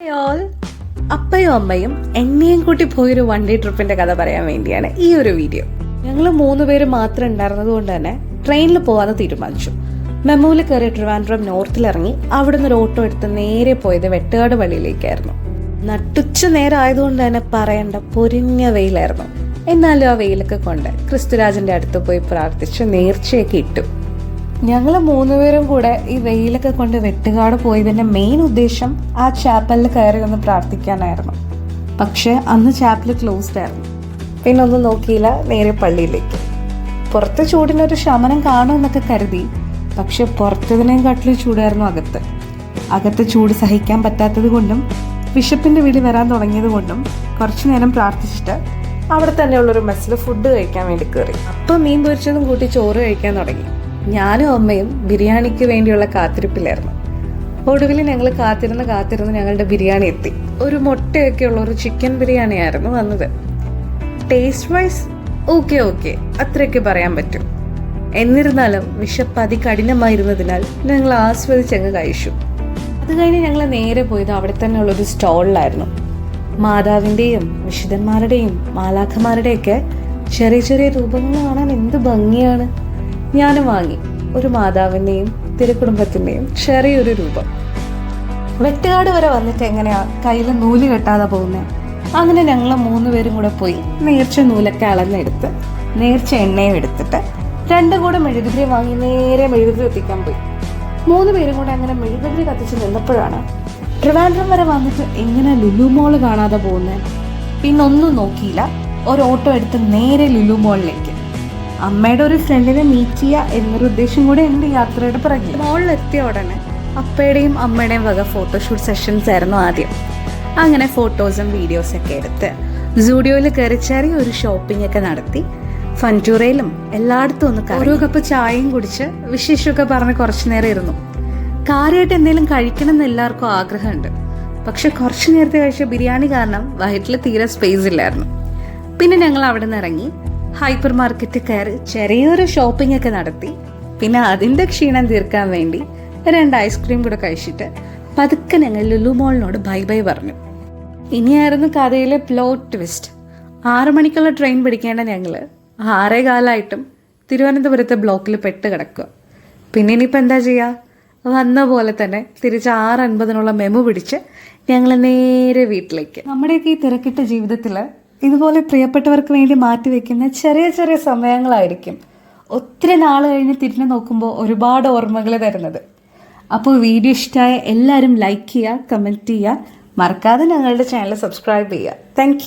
All അപ്പയും അമ്മയും എന്നെയും കൂട്ടി പോയൊരു വൺ ഡേ ട്രിപ്പിന്റെ കഥ പറയാൻ വേണ്ടിയാണ് ഈ ഒരു വീഡിയോ ഞങ്ങൾ മൂന്ന് പേര് മാത്രം ഉണ്ടായിരുന്നത് കൊണ്ട് തന്നെ ട്രെയിനിൽ പോകാന്ന് തീരുമാനിച്ചു. മെമ്മൂൽ കയറി ട്രിവാൻഡ്രം നോർത്തിൽ ഇറങ്ങി അവിടുന്ന് ഒരു ഓട്ടോ എടുത്ത് നേരെ പോയത് വെട്ടുകാട് വഴിയിലേക്കായിരുന്നു നട്ടുച്ച നേരം ആയതുകൊണ്ട് തന്നെ പറയേണ്ട പൊരിഞ്ഞ വെയിലായിരുന്നു. എന്നാലും ആ വെയിലൊക്കെ കൊണ്ട് ക്രിസ്തുരാജന്റെ അടുത്ത് പോയി പ്രാർത്ഥിച്ച് നേർച്ചയൊക്കെ ഇട്ടു. ഞങ്ങൾ മൂന്നുപേരും കൂടെ ഈ വെയിലൊക്കെ കൊണ്ട് വെട്ടുകാട് പോയതിന്റെ മെയിൻ ഉദ്ദേശം ആ ചാപ്പലിൽ കയറി ഒന്ന് പ്രാർത്ഥിക്കാനായിരുന്നു. പക്ഷെ അന്ന് ചാപ്പൽ ക്ലോസ്ഡ് ആയിരുന്നു. പിന്നെ ഒന്നും നോക്കിയില്ല നേരെ പള്ളിയിലേക്ക്. പുറത്തെ ചൂടിനൊരു ശമനം കാണുമെന്നൊക്കെ കരുതി. പക്ഷെ പുറത്തതിനേം കാട്ടിലും ചൂടായിരുന്നു അകത്ത്. അകത്ത് ചൂട് സഹിക്കാൻ പറ്റാത്തത് കൊണ്ടും വിശപ്പിന്റെ വിളി വരാൻ തുടങ്ങിയത് കൊണ്ടും കുറച്ചു നേരം പ്രാർത്ഥിച്ചിട്ട് അവിടെ തന്നെയുള്ളൊരു മെസ്സിൽ ഫുഡ് കഴിക്കാൻ വേണ്ടി കയറി അപ്പം മീൻ പൊരിച്ചതും കൂട്ടി ചോറ് കഴിക്കാൻ തുടങ്ങി. ഞാനും അമ്മയും ബിരിയാണിക്ക് വേണ്ടിയുള്ള കാത്തിരിപ്പിലായിരുന്നു. ഒടുവിൽ ഞങ്ങൾ കാത്തിരുന്ന് കാത്തിരുന്ന് ഞങ്ങളുടെ ബിരിയാണി എത്തി. ഒരു മുട്ടയൊക്കെ ഉള്ള ഒരു ചിക്കൻ ബിരിയാണി ആയിരുന്നു വന്നത്. ടേസ്റ്റ് വൈസ് ഓക്കെ ഓക്കെ അത്രയൊക്കെ പറയാൻ പറ്റും. എന്നിരുന്നാലും വിശപ്പ് അതികഠിനമായിരുന്നതിനാൽ ഞങ്ങൾ ആസ്വദിച്ചങ്ങ് കഴിച്ചു. അത് കഴിഞ്ഞ് ഞങ്ങൾ നേരെ പോയത് അവിടെ തന്നെയുള്ള ഒരു സ്റ്റോളിലായിരുന്നു. മാതാവിന്റെയും വിശുദ്ധന്മാരുടെയും മാലാഖമാരുടെയൊക്കെ ചെറിയ ചെറിയ രൂപങ്ങൾ കാണാൻ എന്ത് ഭംഗിയാണ്. ഞാനും വാങ്ങി. ഒരു മാതാവിന്റെയും തിരുക്കുടുംബത്തിന്റെയും ചെറിയൊരു രൂപം. വെട്ടുകാട് വരെ വന്നിട്ട് എങ്ങനെയാ കയ്യിൽ നൂൽ കെട്ടാതെ പോകുന്നത് അങ്ങനെ ഞങ്ങൾ മൂന്ന് പേരും കൂടെ പോയി നേർച്ച നൂലൊക്കെ അളന്നെടുത്ത് നേർച്ച എണ്ണയും എടുത്തിട്ട് രണ്ടും കൂടെ മെഴുകുതിരി വാങ്ങി നേരെ മെഴുകുതിരി എത്തിക്കാൻ പോയി. മൂന്ന് പേരും കൂടെ അങ്ങനെ മെഴുകുതിരി കത്തിച്ച് നിന്നപ്പോഴാണ് ട്രിവാൻഡ്രം വരെ വന്നിട്ട് എങ്ങനെ ലുലു മോൾ കാണാതെ പോകുന്നത് പിന്നൊന്നും നോക്കിയില്ല. ഒരു ഓട്ടോ എടുത്ത് നേരെ ലുലു മോളിലേക്ക്. അമ്മയുടെ ഒരു ഫ്രണ്ടിനെ മീറ്റ് ചെയ്യുക എന്നൊരു ഉദ്ദേശം കൂടെ ഉണ്ട് യാത്രയുടെ പിറകിൽ മോളിലെത്തിയ ഉടനെ അപ്പയുടെയും അമ്മയുടെയും വക ഫോട്ടോഷൂട്ട് സെഷൻസ് ആയിരുന്നു ആദ്യം. അങ്ങനെ ഫോട്ടോസും വീഡിയോസൊക്കെ എടുത്ത് സൂഡിയോയിൽ കയറി ചെറിയൊരു ഷോപ്പിംഗ് ഒക്കെ നടത്തി. ഫന്റൂറയിലും എല്ലായിടത്തും ഒന്ന്. ഓരോ കപ്പ് ചായയും കുടിച്ച് വിശേഷമൊക്കെ പറഞ്ഞ് കുറച്ചു നേരം ഇരുന്നു. കാര്യമായിട്ട് എന്തെങ്കിലും കഴിക്കണം എന്ന് എല്ലാവർക്കും ആഗ്രഹമുണ്ട്. പക്ഷെ കുറച്ചു നേരത്തെ കഴിച്ച ബിരിയാണി കാരണം വയറ്റിൽ തീരെ സ്പേസ് ഇല്ലായിരുന്നു. പിന്നെ ഞങ്ങൾ അവിടെ നിന്ന് ഇറങ്ങി. ഹൈപ്പർ മാർക്കറ്റിൽ കയറി ചെറിയൊരു ഷോപ്പിംഗ് ഒക്കെ നടത്തി. പിന്നെ അതിന്റെ ക്ഷീണം തീർക്കാൻ വേണ്ടി രണ്ട് ഐസ്ക്രീം കൂടെ കഴിച്ചിട്ട് പതുക്കെ ഞങ്ങൾ ലുലു മോളിനോട് ബൈ ബൈ പറഞ്ഞു. ഇനിയായിരുന്നു കഥയിലെ പ്ലോട്ട് ട്വിസ്റ്റ് ആറു മണിക്കുള്ള ട്രെയിൻ പിടിക്കേണ്ട ഞങ്ങൾ ആറേ കാലമായിട്ടും തിരുവനന്തപുരത്തെ ബ്ലോക്കിൽ പെട്ട് കിടക്കുക. പിന്നെ ഇനിയിപ്പോൾ എന്താ ചെയ്യുക വന്ന പോലെ തന്നെ തിരിച്ച് ആറ് അൻപതിനുള്ള മെമു പിടിച്ച് ഞങ്ങൾ നേരെ വീട്ടിലേക്ക്. നമ്മുടെയൊക്കെ ഈ തിരക്കിട്ട ജീവിതത്തിൽ ഇതുപോലെ പ്രിയപ്പെട്ടവർക്ക് വേണ്ടി മാറ്റി വെക്കുന്ന ചെറിയ ചെറിയ സമയങ്ങളായിരിക്കും. ഒത്തിരി നാൾ കഴിഞ്ഞ് തിരിഞ്ഞു നോക്കുമ്പോൾ ഒരുപാട് ഓർമ്മകൾ തരുന്നത്. അപ്പോൾ വീഡിയോ ഇഷ്ടമായ എല്ലാവരും ലൈക്ക് ചെയ്യുക കമന്റ് ചെയ്യുക. മറക്കാതെ ഞങ്ങളുടെ ചാനൽ സബ്സ്ക്രൈബ് ചെയ്യുക. താങ്ക്